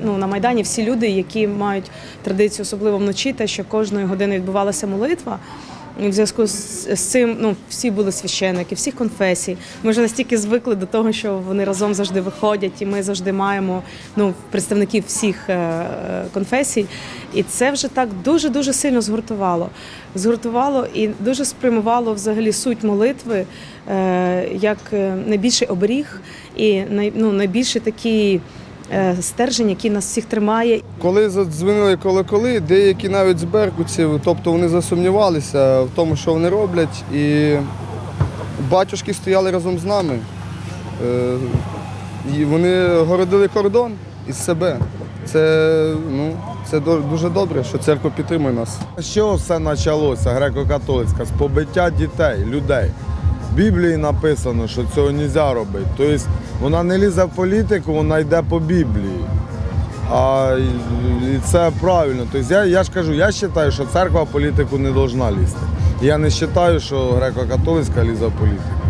Ну на майдані всі люди, які мають традицію, особливо вночі, те, що кожної години відбувалася молитва. І в зв'язку з цим ну всі були священники, всіх конфесій. Ми вже настільки звикли до того, що вони разом завжди виходять, і ми завжди маємо ну представників всіх е, е, конфесій. І це вже так дуже дуже сильно згуртувало. Згуртувало і дуже спрямувало взагалі суть молитви е, як найбільший оберіг і ну, найбільший такий стержень, який нас всіх тримає. Коли задзвонили колоколи, деякі навіть з беркутців, тобто вони засумнівалися в тому, що вони роблять, і батюшки стояли разом з нами. Е, І вони городили кордон із себе. Це, ну, це дуже добре, що церква підтримує нас. З чого все почалося греко-католицька? З побиття дітей, людей. В Біблії написано, що цього не можна робити. Тобто вона не лізе в політику, вона йде по Біблії. А і це правильно. Тобто я, я ж кажу, я вважаю, що церква в політику не повинна лізти. Я не вважаю, що греко-католицька лізе в політику.